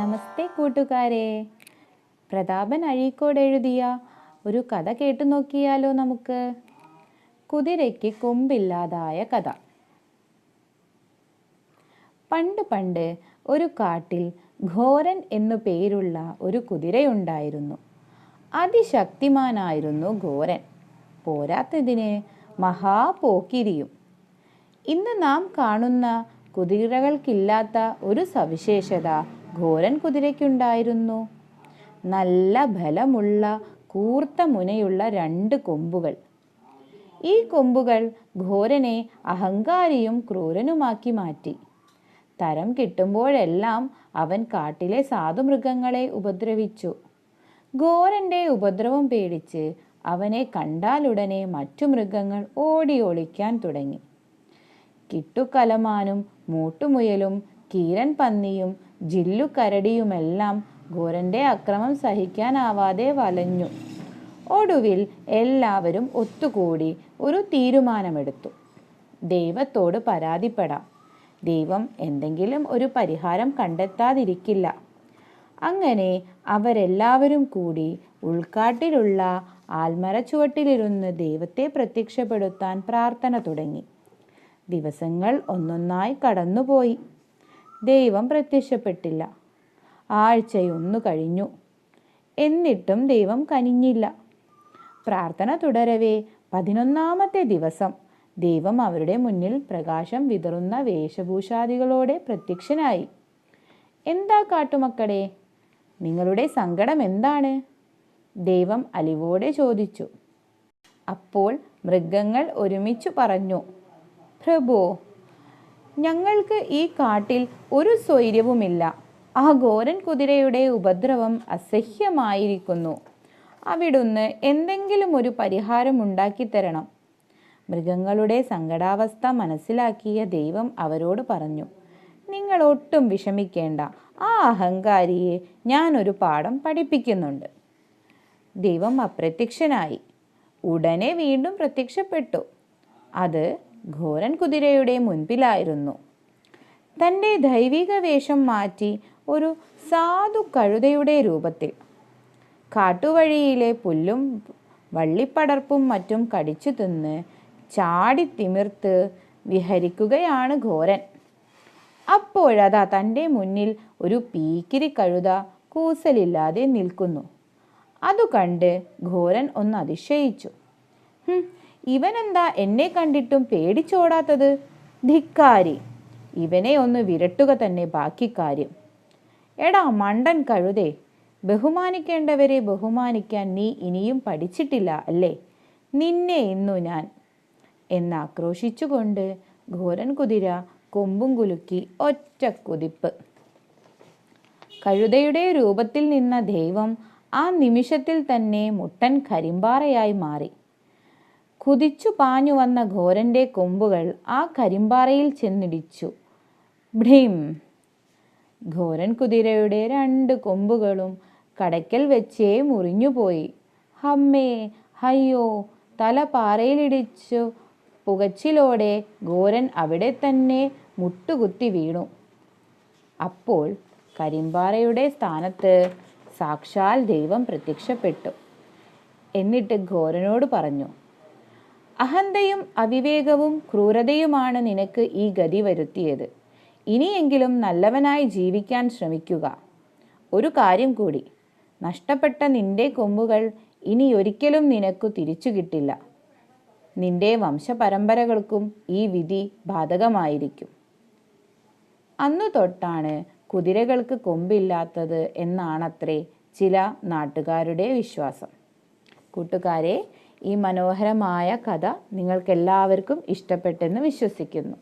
നമസ്തേ കൂട്ടുകാരെ. പ്രതാപൻ അഴീക്കോട് എഴുതിയ ഒരു കഥ കേട്ടു നോക്കിയാലോ നമുക്ക്? കുതിരയ്ക്ക് കൊമ്പില്ലാതായ കഥ. പണ്ട് പണ്ട് ഒരു കാട്ടിൽ ഘോരൻ എന്നു പേരുള്ള ഒരു കുതിരയുണ്ടായിരുന്നു. അതിശക്തിമാനായിരുന്നു ഘോരൻ. പോരാത്തതിന് മഹാപോക്കിരിയും. ഇന്ന് നാം കാണുന്ന കുതിരകൾക്കില്ലാത്ത ഒരു സവിശേഷത ഘോരൻ കുതിരയ്ക്കുണ്ടായിരുന്നു. നല്ല ബലമുള്ള കൂർത്ത മുനയുള്ള രണ്ട് കൊമ്പുകൾ. ഈ കൊമ്പുകൾ ഘോരനെ അഹങ്കാരിയും ക്രൂരനുമാക്കി മാറ്റി. തരം കിട്ടുമ്പോഴെല്ലാം അവൻ കാട്ടിലെ സാധുമൃഗങ്ങളെ ഉപദ്രവിച്ചു. ഘോരന്റെ ഉപദ്രവം പേടിച്ച് അവനെ കണ്ടാലുടനെ മറ്റു മൃഗങ്ങൾ ഓടി ഒളിക്കാൻ തുടങ്ങി. കിട്ടുകലമാനും മൂട്ടുമുയലും കീരൻ പന്നിയും ജില്ലുകരടിയുമെല്ലാം ഘോരന്റെ അക്രമം സഹിക്കാനാവാതെ വലഞ്ഞു. ഒടുവിൽ എല്ലാവരും ഒത്തുകൂടി ഒരു തീരുമാനമെടുത്തു. ദൈവത്തോട് പരാതിപ്പെടാം. ദൈവം എന്തെങ്കിലും ഒരു പരിഹാരം കണ്ടെത്താതിരിക്കില്ല. അങ്ങനെ അവരെല്ലാവരും കൂടി ഉൾക്കാട്ടിലുള്ള ആൽമര ചുവട്ടിലിരുന്ന് ദൈവത്തെ പ്രത്യക്ഷപ്പെടുത്താൻ പ്രാർത്ഥന തുടങ്ങി. ദിവസങ്ങൾ ഒന്നൊന്നായി കടന്നുപോയി. ദൈവം പ്രത്യക്ഷപ്പെട്ടില്ല. ആഴ്ചയൊന്നു കഴിഞ്ഞു. എന്നിട്ടും ദൈവം കനിഞ്ഞില്ല. പ്രാർത്ഥന തുടരവേ പതിനൊന്നാമത്തെ ദിവസം. ദൈവം അവരുടെ മുന്നിൽ പ്രകാശം വിതറുന്ന വേഷഭൂഷാദികളോടെ പ്രത്യക്ഷനായി. എന്താ കാട്ടുമക്കളെ നിങ്ങളുടെ സങ്കടം എന്താണ്? ദൈവം അലിവോടെ ചോദിച്ചു. അപ്പോൾ മൃഗങ്ങൾ ഒരുമിച്ചു പറഞ്ഞു പ്രഭു ഞങ്ങൾക്ക് ഈ കാട്ടിൽ ഒരു സ്വൈര്യവുമില്ല. ആ ഘോരൻ കുതിരയുടെ ഉപദ്രവം അസഹ്യമായിരിക്കുന്നു. അവിടുന്ന് എന്തെങ്കിലും ഒരു പരിഹാരം ഉണ്ടാക്കിത്തരണം. മൃഗങ്ങളുടെ സങ്കടാവസ്ഥ മനസ്സിലാക്കിയ ദൈവം അവരോട് പറഞ്ഞു നിങ്ങൾ ഒട്ടും വിഷമിക്കേണ്ട. ആ അഹങ്കാരിയെ ഞാനൊരു പാഠം പഠിപ്പിക്കുന്നുണ്ട്. ദൈവം അപ്രത്യക്ഷനായി. ഉടനെ വീണ്ടും പ്രത്യക്ഷപ്പെട്ടു. അത് ഘോരൻ കുതിരയുടെ മുൻപിലായിരുന്നു. തന്റെ ദൈവിക വേഷം മാറ്റി ഒരു സാധു കഴുതയുടെ രൂപത്തിൽ. കാട്ടുവഴിയിലെ പുല്ലും വള്ളിപ്പടർപ്പും മറ്റും കടിച്ചു തിന്ന് ചാടി തിമിർത്ത് വിഹരിക്കുകയാണ് ഘോരൻ. അപ്പോഴതാ തന്റെ മുന്നിൽ ഒരു പീക്കിരി കഴുത കൂസലില്ലാതെ നിൽക്കുന്നു. അതു കണ്ട് ഘോരൻ ഒന്ന് അതിശയിച്ചു. "ഹും, ഇവനെന്താ എന്നെ കണ്ടിട്ടും പേടിച്ചോടാത്തത്? ധിക്കാരി. ഇവനെ ഒന്ന് വിരട്ടുക തന്നെ ബാക്കി കാര്യം. എടാ മണ്ടൻ കഴുതേ ബഹുമാനിക്കേണ്ടവരെ ബഹുമാനിക്കാൻ നീ ഇനിയും പഠിച്ചിട്ടില്ല അല്ലേ? നിന്നെ ഇന്നു ഞാൻ. എന്നാക്രോശിച്ചുകൊണ്ട് ഘോരൻ കുതിര കൊമ്പും കുലുക്കി ഒറ്റ കുതിപ്പ്. കഴുതയുടെ രൂപത്തിൽ നിന്ന ദൈവം ആ നിമിഷത്തിൽ തന്നെ മുട്ടൻ കരിമ്പാറയായി മാറി. കുതിച്ചു പാഞ്ഞു വന്ന ഘോരന്റെ കൊമ്പുകൾ ആ കരിമ്പാറയിൽ ചെന്നിടിച്ചു. ഭ്രീം. ഘോരൻ കുതിരയുടെ രണ്ട് കൊമ്പുകളും കടയ്ക്കൽ വെച്ചേ മുറിഞ്ഞുപോയി ഹമ്മേ ഹയ്യോ തല പാറയിലിടിച്ചു. പുകച്ചിലോടെ ഘോരൻ അവിടെ തന്നെ മുട്ടുകുത്തി വീണു. അപ്പോൾ കരിമ്പാറയുടെ സ്ഥാനത്ത് സാക്ഷാൽ ദൈവം പ്രത്യക്ഷപ്പെട്ടു. എന്നിട്ട് ഘോരനോട് പറഞ്ഞു അഹന്തയും അവിവേകവും ക്രൂരതയുമാണ് നിനക്ക് ഈ ഗതി വരുത്തിയത്. ഇനിയെങ്കിലും നല്ലവനായി ജീവിക്കാൻ ശ്രമിക്കുക. ഒരു കാര്യം കൂടി. നഷ്ടപ്പെട്ട നിന്റെ കൊമ്പുകൾ ഇനി ഒരിക്കലും നിനക്കു തിരിച്ചു കിട്ടില്ല. നിന്റെ വംശപരമ്പരകൾക്കും ഈ വിധി ബാധകമായിരിക്കും. അന്നു തൊട്ടാണ് കുതിരകൾക്ക് കൊമ്പില്ലാത്തത് എന്നാണത്രേ ചില നാട്ടുകാരുടെ വിശ്വാസം. കൂട്ടുകാരെ ഈ മനോഹരമായ കഥ നിങ്ങൾക്കെല്ലാവർക്കും ഇഷ്ടപ്പെട്ടെന്ന് വിശ്വസിക്കുന്നു.